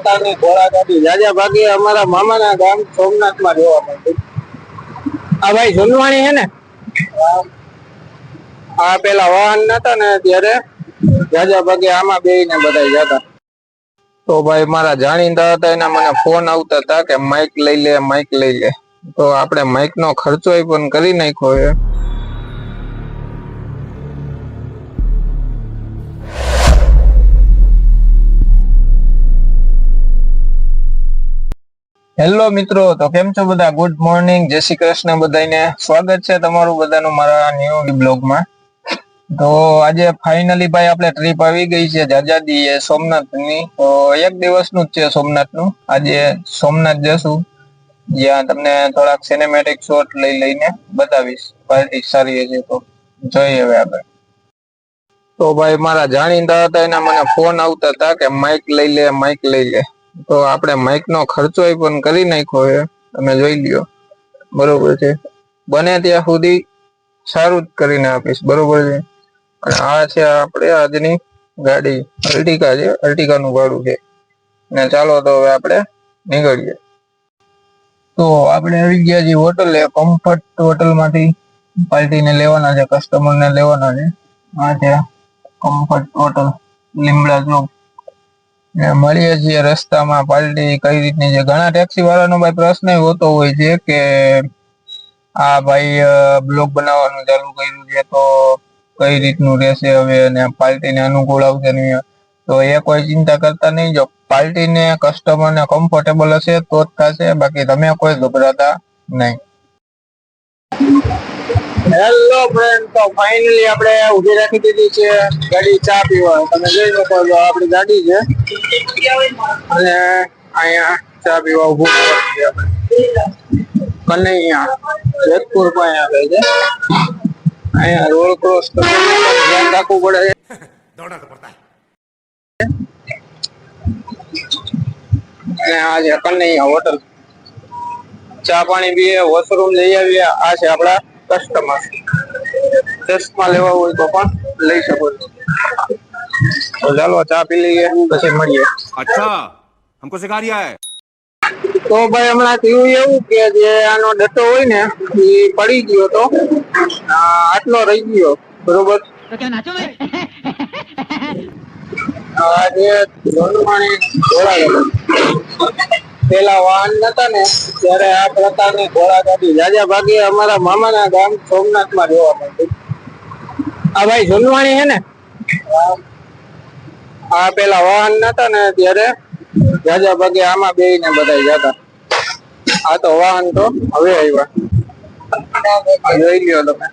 પ્રકારની ઘોડાગાડી જાજા ભાગે અમારા મામાના ગામ સોમનાથમાં જોવા મળતી આ ભાઈ ઝુલવાણી છે ને? આ પેલા વાહન નતા ને ત્યારે જાજા ભાગે આમાં બેહીને બધા જતા તો ભાઈ મારા જાણીતા હતા એના મને ફોન આવતા હતા કે માઇક લઈ લે માઇક લઈ લે. તો આપણે માઇક નો ખર્ચો પણ કરી નાખ્યો છે. હેલો મિત્રો, તો કેમ છો બધા? ગુડ મોર્નિંગ જય શ્રી કૃષ્ણ બધાને સ્વાગત છે તમારું બધાનું મારા ન્યુ બ્લોગમાં તો આજે ફાઇનલી ભાઈ આપણે ટ્રીપ આવી ગઈ છે જાજાદી એ સોમનાથની. તો એક દિવસનું જ છે સોમનાથનું. આજે સોમનાથ જશું. જ્યાં તમને થોડાક સિનેમેટિક શોટ લઈ લઈને બતાવીશ. પાર્ટી સારી છે તો. જોઈએ હવે આપણે તો ભાઈ મારા જાણીતા હતા એના મને ફોન આવતા હતા કે માઇક લઈ લે માઇક લઈ લે. તો આપણે માઇક નો ખર્ચો પણ કરી નાખ્યો છે. તમે જોઈ લ્યો. બરોબર છે. બને ત્યાં સુધી સારું જ કરીને આપીશ. બરોબર છે. અને આ છે આપણે આજની ગાડી. અર્ટિકા છે. અર્ટિકા નું ભાડું છે. ને ચાલો તો હવે આપણે નીકળીએ. તો આપણે આવી ગયા છીએ હોટલે. કમ્ફર્ટ હોટલમાંથી પાર્ટીને લેવાના છે. કસ્ટમર ને લેવાના છે. આ છે કમ્ફર્ટ હોટલ લીમડા ચોક. મળીએ છીએ રસ્તામાં પાર્ટી કઈ રીતની છે? ઘણા ટેક્સી વાળાનો ભાઈ પ્રશ્ન હોતો હોય છે કે આ ભાઈ બ્લોગ બનાવવાનું ચાલુ કર્યું છે તો કઈ રીતનું રહેશે હવે અને પાર્ટીને અનુકૂળ આવશે નહીં તો એ કોઈ ચિંતા કરતા નહીં. જો પાલટીને કસ્ટમરને કમ્ફર્ટેબલ હશે તો જ થશે. બાકી તમે કોઈ ગભરાતા નહીં. હેલો ફ્રેન્ડ તો ફાઇનલી આપણે ઊભી રાખી દીધી છે. ગાડી ચા પીવા. તમે જોઈ શકો છો આપણી ગાડી છે. અને અહીંયા ચા પીવા ઊભું છે કનૈયા જેતપુર પાસે આવે છે. અહીંયા રોડ ક્રોસ ધ્યાન રાખવું પડે. છે દોડના અને આ છે કનૈયા હોટલ ચા પાણી પીએ વોશરૂમ લઈ આવીએ. આ છે આપણા કસ્ટમર ટેસ્ટમાં લેવા હોય તો પણ લઈ શકો છો. ચાલો ચા પી લઈએ પછી મળીએ. અચ્છા હમકો સિખા રહ્યા હે તો ભાઈ હમણાં થયું એવું કે જે આનો ડટ્ટો હોય ને એ પડી ગયો તો આટલો રહી ગયો બરોબર? જે ધોરણ પાણી જોડાયેલું. જે પેલા વાહન નતા ને ત્યારે આ પ્રકારની ઘોડાગાડી રાજા ભાગે અમારા મામાના ગામ સોમનાથમાં જોવા મળતી આ ભાઈ જુનવાણી હે ને? આ પેલા વાહન નતા ને ત્યારે જાજા ભાગે આમાં બેહીને બધા જતા. આ તો વાહન તો હવે આવ્યા. જોઈ લ્યો તમે.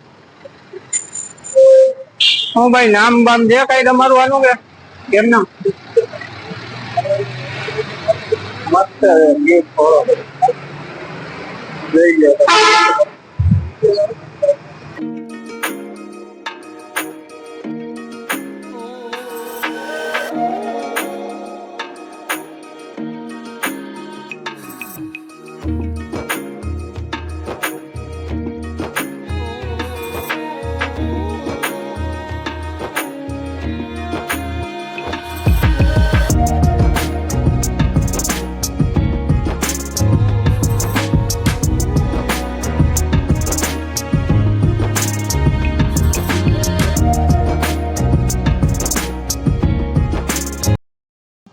શું ભાઈ નામ બામ છે કઈ તમારું આનું કે? કેમ નામ? મસ્ત ગીત થોડો જોઈ લ્યો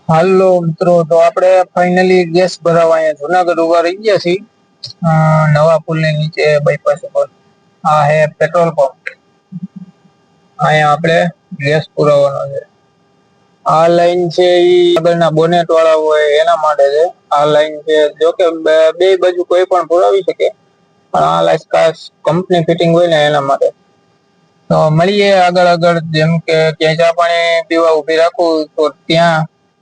હાલો મિત્રો, તો આપણે ફાઇનલી ગેસ ભરાવા અહીંયા જુનાગઢ ઊભા રહી ગયા છીએ. નવા પુલની નીચે બાયપાસ ઉપર. આ હે પેટ્રોલ પંપ અહીંયા આપણે ગેસ પુરાવાનો છે. આ લાઈન છે ઈ આગળના બોનેટ વાળા હોય એના માટે છે. આ લાઈન છે, જો કે બે બાજુ કોઈ પણ પુરાવી શકે. પણ આ લાઈન ખાસ કંપની ફિટિંગ હોય ને એના માટે. તો મળીએ આગળ આગળ. જેમ કે ક્યાંય ચા પાણી પીવા ઊભી રાખું તો ત્યાં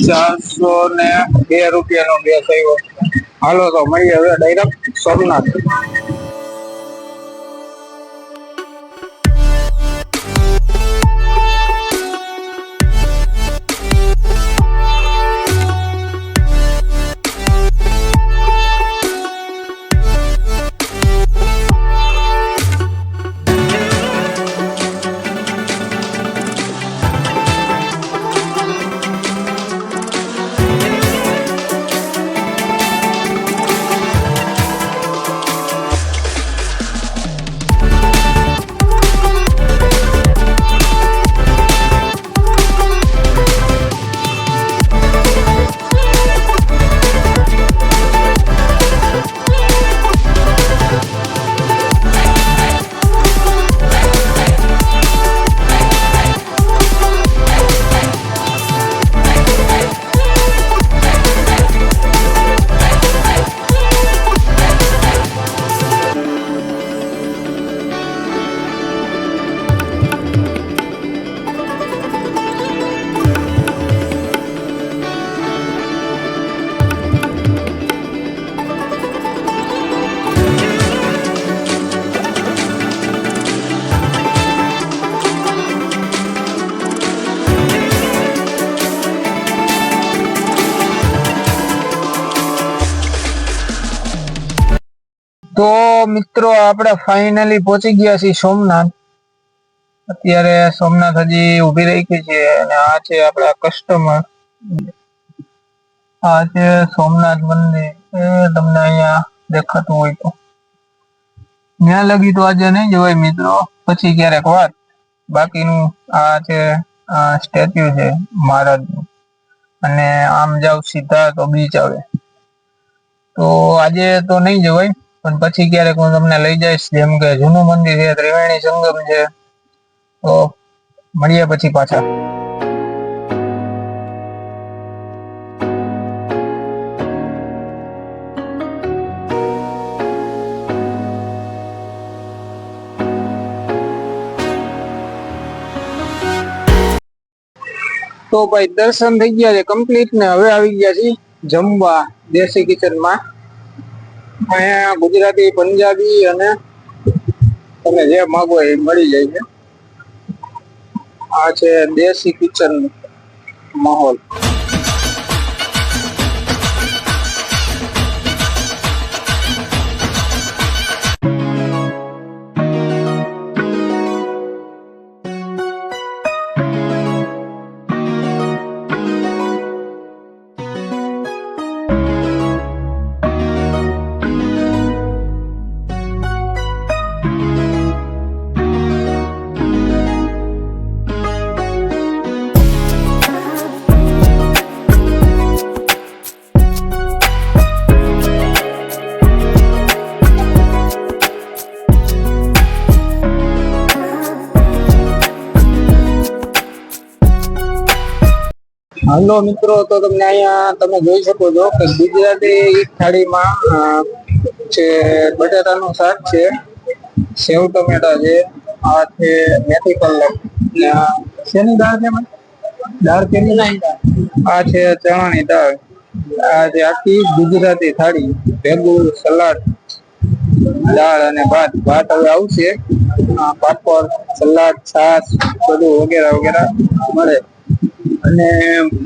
ચારસો ને બે રૂપિયાનો બે આવ્યો હાલો તો મળીએ હવે ડાયરેક્ટ સોમનાથ. તો મિત્રો, આપણે ફાઇનલી પહોંચી ગયા છીએ સોમનાથ. અત્યારે સોમનાથ હજી ઊભી રહી છે અને આ છે આપણા કસ્ટમર આ છે સોમનાથ મંદિર. એ તમને અહીંયા દેખાતું હોય તો. ત્યાં લગી તો આજે નહીં જવાય મિત્રો. પછી ક્યારેક વાત. બાકીનું આ છે સ્ટેચ્યુ છે મહારાજનું. અને આમ જાવ સીધા તો બીચ આવે. તો આજે તો નહીં જવાય. પણ પછી ક્યારેક હું તમને લઈ જઈશ, જેમ કે જૂનું મંદિર છે, ત્રિવેણી સંગમ છે. તો મળીએ પછી પાછા. તો ભાઈ, દર્શન થઈ ગયા છે કમ્પ્લીટ ને હવે આવી ગયા છીએ જમવા, દેશી કિચનમાં અહીંયા ગુજરાતી, પંજાબી અને તમે જે માગો એ મળી જાય છે. આ છે દેશી કિચન માહોલ. હાલો મિત્રો, તો તમને અહીંયા તમે જોઈ શકો છો કે ગુજરાતી થાળીમાં છે બટેટાનું શાક છે, સેવ ટમેટા છે, આ છે મેથી આ શેની દાળ છે? દાળ કેની આ છે ચણાની દાળ. આ છે આખી ગુજરાતી થાળી, ભેગું, સલાડ, દાળ અને ભાત. ભાત હવે આવશે. પાપડ, સલાડ, છાશ, બધું વગેરે વગેરે મળે. અને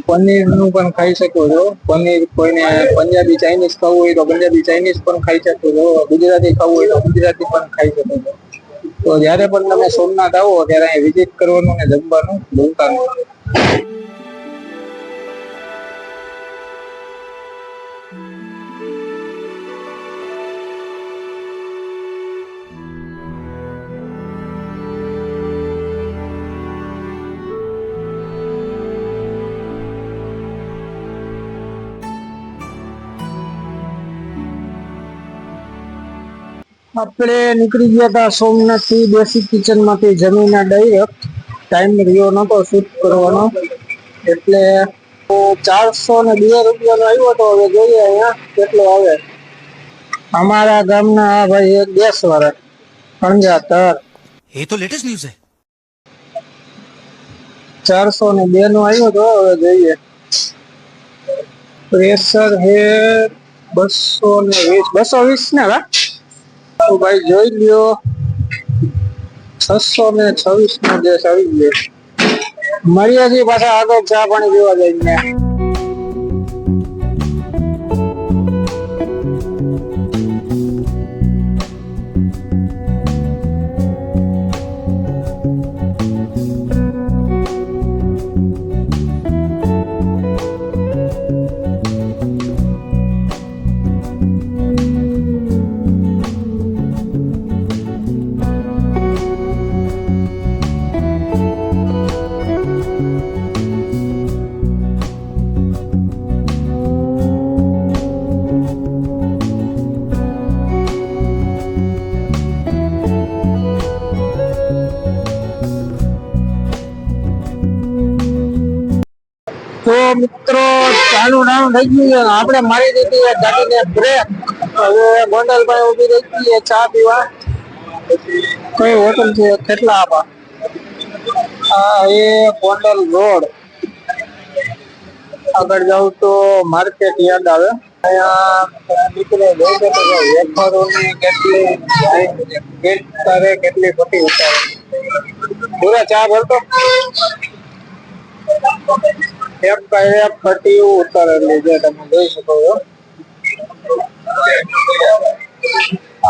પનીરનું પણ ખાઈ શકો છો. પનીર કોઈને પંજાબી, ચાઇનીઝ ખાવું હોય તો પંજાબી, ચાઇનીઝ પણ ખાઈ શકો છો. ગુજરાતી ખાવું હોય તો ગુજરાતી પણ ખાઈ શકો છો. તો જ્યારે પણ તમે સોમનાથ આવો, ત્યારે અહીં વિઝિટ કરવાનું ને જમવાનું ભૂલતા નહીં આપણે નીકળી ગયા હતા સોમનાથથી બેસિક કિચનમાંથી જમીન ડાયરેક્ટ ટાઈમ રહ્યો નતો શૂટ કરવાનો. એટલે ચારસો ને બે રૂપિયાનો આવ્યો હતો. હવે જોઈએ અહીંયા કેટલો આવે. અમારા ગામના આ ભાઈ એક ગેસ વાળા પંજાતર એ તો લેટેસ્ટ ન્યૂઝ છે. ચારસો ને બે નો આવ્યો હતો હવે જોઈએ. પ્રેશર હે બસો ને વીસ. બસો વીસ ને હા તો ભાઈ જોઈ લ્યો. છસો ને છવ્વીસ નો ગેસ આવી ગયો. છીએ પાછા આગળ ચા પાણી પીવા જઈને. તો મિત્રો ચાલુ નાનું થઈ ગયું આપણે મારી દીધી ગાડીને બ્રેક હવે ગોંડલભાઈ ઊભી રહી ગઈ ચા પીવા. કઈ હોટલ છે? કેટલા આપા? હા એ ગોંડલ રોડ. આગળ જાઉં તો માર્કેટ યાદ આવે. અહીંયા નીકળે વેફરોની કેટલી કેટ તારે કેટલી પટ્ટી ઉતારે પૂરા ચા ભરતો એક બાય એક પટ્ટી ઉતારેલી છે તમે જોઈ શકો છો.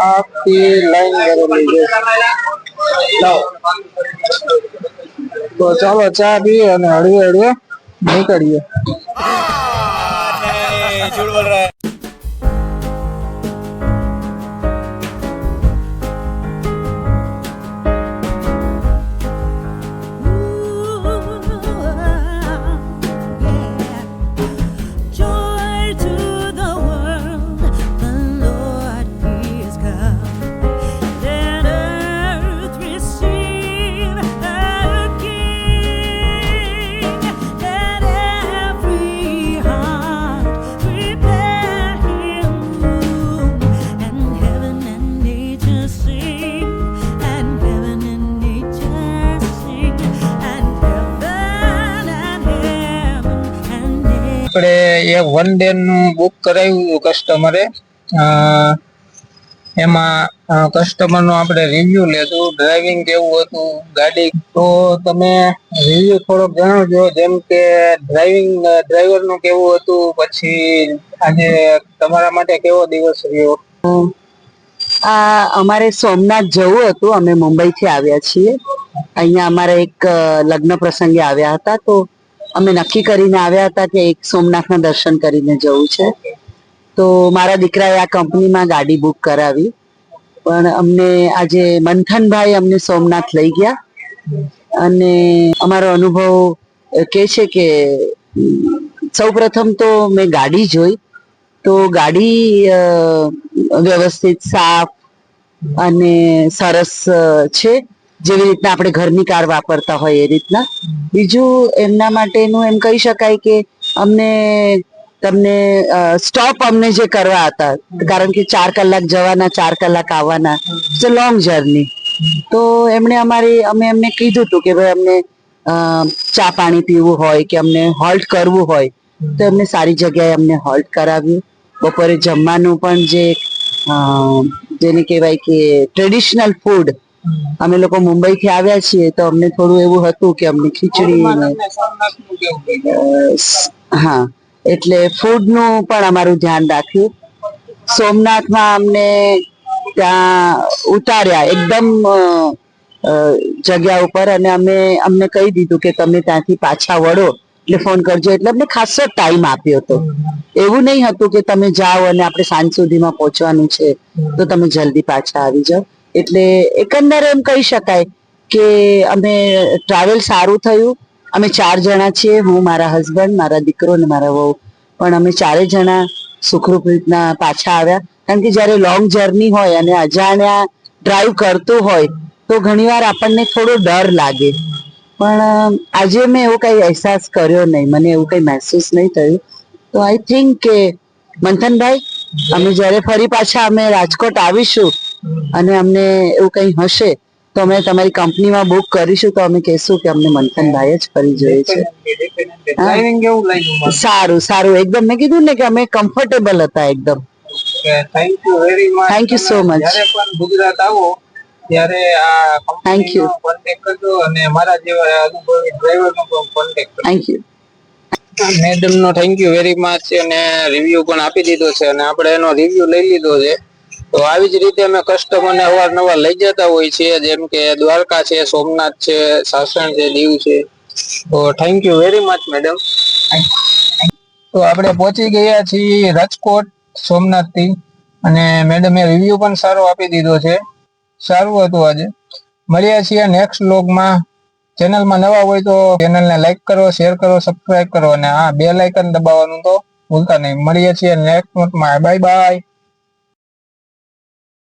આખી લાઈન કરેલી છે. તો ચાલો ચા પીએ અને હળવે હળવે નીકળીએ. આપણે એક વન ડે નું બુક કરાવ્યું હતું કસ્ટમરે એમાં કસ્ટમરનું આપણે રિવ્યુ લેતું ડ્રાઇવિંગ કેવું હતું, ગાડી. તો તમે રિવ્યુ થોડોક જણાવજો, જેમ કે ડ્રાઇવિંગ ડ્રાઈવરનું કેવું હતું, પછી આજે તમારા માટે કેવો દિવસ રહ્યો? આ, અમારે સોમનાથ જવું હતું, અમે મુંબઈથી આવ્યા છીએ. અહીંયા અમારે એક લગ્ન પ્રસંગે આવ્યા હતા, તો અમે નક્કી કરીને આવ્યા હતા કે એક સોમનાથના દર્શન કરીને જવું છે. તો મારા દીકરાએ આ કંપનીમાં ગાડી બુક કરાવી. પણ અમને આજે મંથનભાઈ અમને સોમનાથ લઈ ગયા. અને અમારો અનુભવ કે છે કે, સૌ પ્રથમ તો મેં ગાડી જોઈ. તો ગાડી વ્યવસ્થિત, સાફ અને સરસ છે. જેવી રીતના આપણે ઘરની કાર વાપરતા હોય એ રીતના. બીજું એમના માટેનું એમ કહી શકાય કે અમને તમને સ્ટોપ અમને જે કરવા હતા, કારણ કે ચાર કલાક જવાના, ચાર કલાક આવવાના ઇટ્સ અ લોંગ જર્ની તો એમણે અમારી, અમે એમને કીધું હતું કે ભાઈ અમને ચા પાણી પીવું હોય કે અમને હોલ્ટ કરવું હોય, તો એમને સારી જગ્યાએ અમને હોલ્ટ કરાવ્યું. બપોરે જમવાનું પણ જે જેને કહેવાય કે ટ્રેડિશનલ ફૂડ અમે લોકો મુંબઈ થી આવ્યા છીએ તો અમને થોડું એવું હતું કે અમને ખીચડી હા. એટલે ફૂડનું પણ અમારું ધ્યાન રાખ્યું. સોમનાથમાં અમને ત્યાં ઉતાર્યા એકદમ જગ્યા ઉપર અને અમે અમને કહી દીધું કે તમે ત્યાંથી પાછા વળો. એટલે ફોન કરજો. એટલે અમને ખાસો ટાઈમ આપ્યો હતો. એવું નહીં હતું કે તમે જાઓ અને આપણે સાંજ સુધીમાં પહોંચવાનું છે. તો તમે જલ્દી પાછા આવી જાઓ. એટલે એકંદરે એમ કહી શકાય કે અમે ટ્રાવેલ સારું થયું. અમે ચાર જણા છીએ, હું, મારા હસબન્ડ મારા દીકરો અને મારા વહુ. પણ અમે ચારે જણા સુખરૂપ રીતના પાછા આવ્યા. કારણ કે જ્યારે લોંગ જર્ની હોય અને અજાણ્યા ડ્રાઈવ કરતું હોય, તો ઘણીવાર આપણને થોડો ડર લાગે. પણ આજે મેં એવો કઈ અહેસાસ કર્યો નહીં. મને એવું કઈ મહેસૂસ નહીં થયું. તો આઈ થિંક કે મંથનભાઈ, અમે જ્યારે ફરી પાછા અમે રાજકોટ આવીશું અને અમને એવું કઈ હશે તો અમે તમારી કંપનીમાં બુક કરીશું તો અમે કહેશું કે અમને મંથનભાઈ જ ફરી જોઈએ છે. સારું સારું. એકદમ મેં કીધું ને કે અમે કમ્ફર્ટેબલ હતા એકદમ. Thank you very much thank you so much જ્યારે પણ ગુજરાત આવો ત્યારે આ થેન્ક યુ કોન્ટેક્ટ કરજો અને મારા જેવા અનુભવી ડ્રાઈવરનો પણ કોન્ટેક્ટ કરજો. Thank you madam no thank you very much અને રિવ્યુ પણ આપી દીધો છે અને આપણે એનો રિવ્યુ લઈ લીધો છે. તો આવી જ રીતે અમે કસ્ટમરને અવારનવાર લઈ જતા હોય છીએ. જેમ કે દ્વારકા છે, સોમનાથ છે, સાસણ છે, દીવ છે. તો thank you very much madam તો આપણે પહોંચી ગયા છીએ રાજકોટ, સોમનાથથી. અને મેડમે રિવ્યુ પણ સારો આપી દીધો છે. સારું હતું આજે. મળ્યા છીએ નેક્સ્ટમાં ચેનલમાં નવા હોય તો ચેનલને લાઈક કરો શેર કરો સબસ્ક્રાઇબ કરો. અને હા બે લાઇકન દબાવવાનું તો ભૂલતા નહીં. મળીએ છીએ નેક્સ્ટમાં બાય બાય